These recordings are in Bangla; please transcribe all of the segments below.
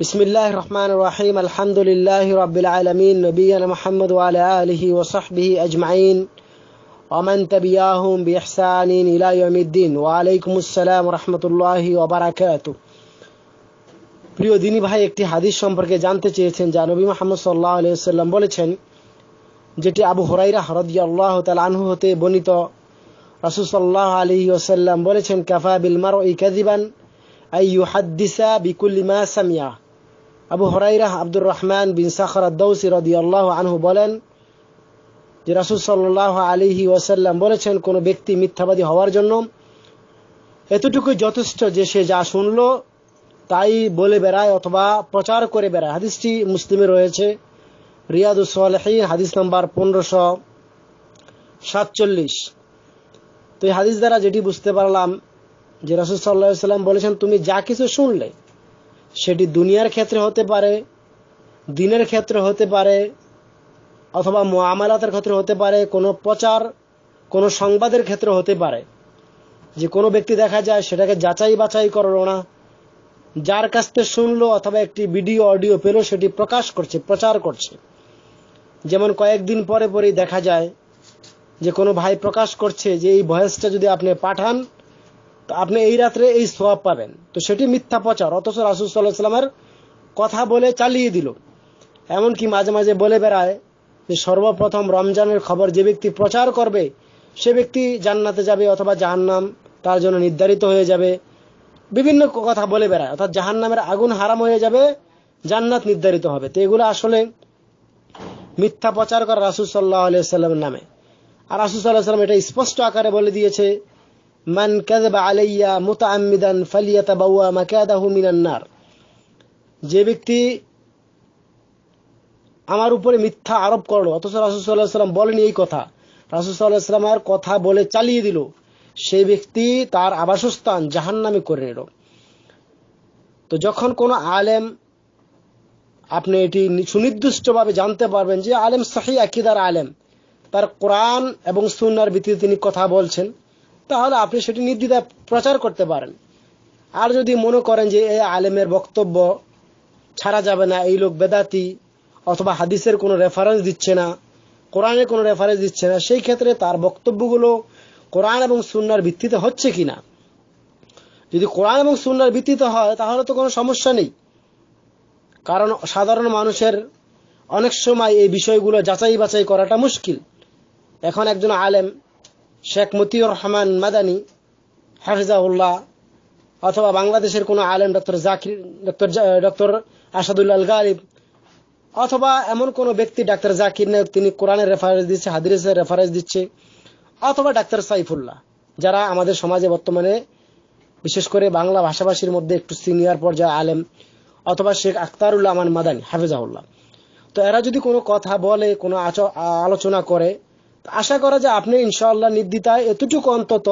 بسم الله الرحمن الرحيم الحمد لله رب العالمين نبينا محمد وعلى آله وصحبه أجمعين ومن تبعهم بإحسان إلى يوم الدين وعليكم السلام ورحمة الله وبركاته প্রিয় দিনী ভাই একটি হাদিস সম্পর্কে জানতে চেয়েছেন যা নবী মোহাম্মদ সাল্লাহ আলিয়াল্লাম বলেছেন যেটি আবু হরাইরা হরদিয়া আল্লাহ তাল আনহু হতে বর্ণিত রাসুল সাল্লাহ আলী ওসাল্লাম বলেছেন কাফা বিল মার ই কাদিবান আই ইউহাদ্দিসা বিকুল্লি মা Samia Abu Hurairah Abdur Rahman bin Sakhr Dausi আল্লাহ আনহু বলেন যে রাসুল সাল্লাহ আলিহি ওসাল্লাম বলেছেন, কোনো ব্যক্তি মিথ্যাবাদী হওয়ার জন্য এতটুকু যথেষ্ট যে সে যা শুনল তাই বলে বেড়ায় অথবা প্রচার করে বেড়ায়। হাদিসটি মুসলিমে রয়েছে রিয়াদুসলহীন হাদিস নাম্বার পনেরোশো সাতচল্লিশ। তো এই হাদিস দ্বারা যেটি বুঝতে পারলাম যে রাসুল সাল্লাহ সাল্লাম বলেছেন, তুমি যা কিছু শুনলে সেটি দুনিয়ার ক্ষেত্রে হতে পারে, দিনের ক্ষেত্রে হতে পারে, অথবা আমালাতের ক্ষেত্রে হতে পারে, কোনো প্রচার, কোনো সংবাদের ক্ষেত্রে হতে পারে। যে কোনো ব্যক্তি দেখা যায় সেটাকে যাচাই বাছাই করল না। যার কাছ থেকে শুনলো অথবা একটি ভিডিও, অডিও পেল, সেটি প্রকাশ করছে, প্রচার করছে। যেমন কয়েকদিন পরে পরেই দেখা যায় যে কোনো ভাই প্রকাশ করছে যে এই ভয়েসটা যদি আপনি পাঠান আপনি এই রাত্রে এই সোয়াব পাবেন। তো সেটি মিথ্যা প্রচার। অথচ রাসুল সাল্লাহ সাল্লামের কথা বলে চালিয়ে দিল। এমনকি মাঝে মাঝে বলে বেড়ায় যে সর্বপ্রথম রমজানের খবর যে ব্যক্তি প্রচার করবে, সে ব্যক্তি জান্নাতে যাবে অথবা জাহান্নাম তার জন্য নির্ধারিত হয়ে যাবে। বিভিন্ন কথা বলে বেড়ায়। অর্থাৎ জাহান্নামের আগুন হারাম হয়ে যাবে, জান্নাত নির্ধারিত হবে। তো এগুলো আসলে মিথ্যা প্রচার করা রাসুল সাল্লাহ আলিয়াল্লামের নামে। আর রাসুল সাল্লাহ সাল্লাম এটা স্পষ্ট আকারে বলে দিয়েছে মান কাযবা আলাইয়া মুতাআম্মিদান ফালিয়াতাবাওয়া মাকাদাহু মিনান নার যে ব্যক্তি আমার উপরে মিথ্যা আরোপ করল, অথচ রাসুল সাল্লাহ সাল্লাম বলেনি এই কথা। রাসুল সাল্লাহ সাল্লামের কথা বলে চালিয়ে দিল। সেই ব্যক্তি তার আবাসস্থান জাহান নামে করে নিল। তো যখন কোনো আলেম আপনি এটি সুনির্দিষ্টভাবে জানতে পারবেন যে আলেম সাহি আকিদার আলেম। তার কোরআন এবং সুনার ভিত্তিতে তিনি কথা বলছেন। তাহলে আপনি সেটি নির্দ্বিধায় প্রচার করতে পারেন। আর যদি মনে করেন যে এই আলেমের বক্তব্য ছাড়া যাবে না, এই লোক বেদাতি অথবা হাদিসের কোনো রেফারেন্স দিচ্ছে না কোরআনের কোনো রেফারেন্স দিচ্ছে না, সেই ক্ষেত্রে তার বক্তব্যগুলো কোরআন এবং সুনার ভিত্তিতে হচ্ছে কিনা? যদি কোরআন এবং সুনার ভিত্তিতে হয়, তাহলে তো কোনো সমস্যা নেই। কারণ সাধারণ মানুষের অনেক সময় এই বিষয়গুলো যাচাই বাছাই করাটা মুশকিল। এখন একজন আলেম শেখ মতিউর রহমান মাদানি হাফিজাউল্লাহ অথবা বাংলাদেশের কোনো আলেম doctor Zakir, doctor doctor Asadullah Galib, অথবা এমন কোনো ব্যক্তি ডাক্তার জাকির নায়ক তিনি কোরআনের রেফারেন্স দিচ্ছে, হাদিসের রেফারেন্স দিচ্ছে, অথবা ডাক্তার সাইফুল্লাহ, যারা আমাদের সমাজে বর্তমানে বিশেষ করে বাংলা ভাষাভাষীর মধ্যে একটু সিনিয়র পর্যায়ে আলেম, অথবা শেখ আখতারুল্লাহ আমান মাদানী হাফিজাউল্লাহ তো এরা যদি কোনো কথা বলে, কোনো আলোচনা করে আশা করা যায় আপনি ইনশাআল্লাহ নির্দিতায় এতটুকু অন্তত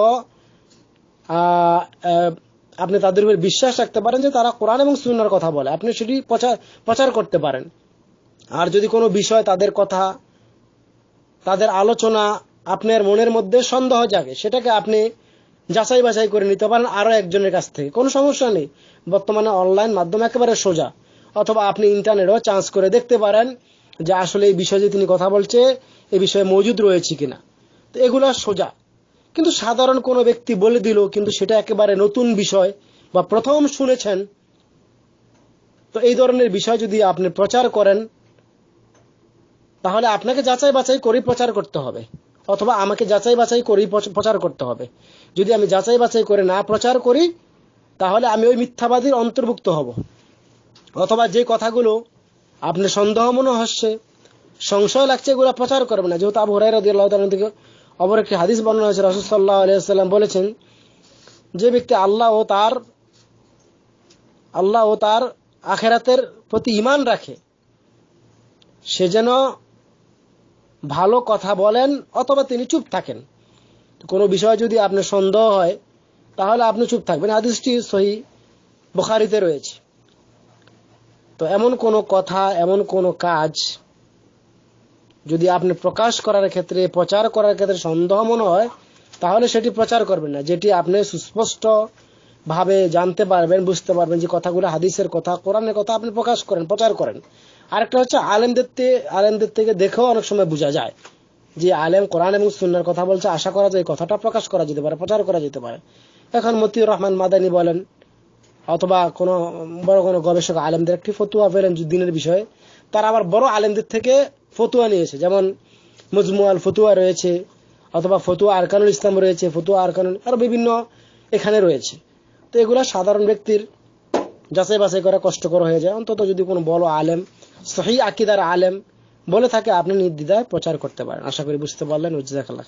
আপনি তাদের উপর বিশ্বাস রাখতে পারেন যে তারা কোরআন এবং সুনার কথা বলে। আপনি সেটি প্রচার করতে পারেন। আর যদি কোনো বিষয় তাদের কথা, তাদের আলোচনা আপনার মনের মধ্যে সন্দেহ জাগে, সেটাকে আপনি যাচাই বাছাই করে নিতে পারেন আরও একজনের কাছ থেকে। কোনো সমস্যা নেই। বর্তমানে অনলাইন মাধ্যম একেবারে সোজা। অথবা আপনি ইন্টারনেটও চান্স করে দেখতে পারেন যে আসলে এই বিষয়ে তিনি কথা বলছে এই বিষয়ে মজুদ রয়েছে কিনা। তো এগুলো সোজা। কিন্তু সাধারণ কোনো ব্যক্তি বলে দিল, কিন্তু সেটা একেবারে নতুন বিষয় বা প্রথম শুনেছেন। তো এই ধরনের বিষয় যদি আপনি প্রচার করেন, তাহলে আপনাকে যাচাই বাছাই করেই প্রচার করতে হবে। অথবা আমাকে যাচাই বাছাই করেই প্রচার করতে হবে। যদি আমি যাচাই বাছাই করে না প্রচার করি, তাহলে আমি ওই মিথ্যাবাদীর অন্তর্ভুক্ত হব। অথবা যে কথাগুলো আপনি সন্দেহ মনে হচ্ছে সংশয় লাগছে, এগুলো প্রচার করবে না। যেহেতু আবু হরাই রদি আল্লাহ থেকে অপর একটি হাদিস বর্ণনা হয়েছে রসুল্লাহ আলিয়াল্লাম বলেছেন, যে ব্যক্তি আল্লাহ ও তার, আল্লাহ ও তার আখেরাতের প্রতি ইমান রাখে, সে যেন ভালো কথা বলেন অথবা তিনি চুপ থাকেন। কোনো বিষয় যদি আপনার সন্দেহ হয়, তাহলে আপনি চুপ থাকবেন। হাদিসটি সহি বুখারিতে রয়েছে। তো এমন কোনো কথা, এমন কোনো কাজ যদি আপনি প্রকাশ করার ক্ষেত্রে, প্রচার করার ক্ষেত্রে সন্দেহ মনে হয়, তাহলে সেটি প্রচার করবেন না। যেটি আপনি সুস্পষ্ট ভাবে জানতে পারবেন, বুঝতে পারবেন যে কথাগুলো হাদিসের কথা, কোরআনের কথা আপনি প্রকাশ করেন, প্রচার করেন। আরেকটা হচ্ছে, আলেমদের আলেমদের থেকে দেখেও অনেক সময় বোঝা যায় যে আলেম কোরআন এবং সুন্নার কথা বলছে, আশা করা যায় কথাটা প্রকাশ করা যেতে পারে, প্রচার করা যেতে পারে। এখন মতিউর রহমান মাদানী বলেন, অথবা কোনো বড় কোনো গবেষক আলেমদের একটি ফতুয়া পেলেন দিনের বিষয়ে, তারা আবার বড় আলেমদের থেকে ফতুয়া নিয়েছে। যেমন মজমুয়াল ফতুয়া রয়েছে, অথবা ফতুয়া আরকানুল ইসলাম রয়েছে, ফতুয়া আরকানুল, আরও বিভিন্ন এখানে রয়েছে। তো এগুলা সাধারণ ব্যক্তির যাচাই বাছাই করা কষ্টকর হয়ে যায়। অন্তত যদি কোনো বড় আলেম, সহি আকিদার আলেম বলে থাকে, আপনি নির্দ্বিধায় প্রচার করতে পারেন। আশা করি বুঝতে পারলেন। উজ্জাকাল্লা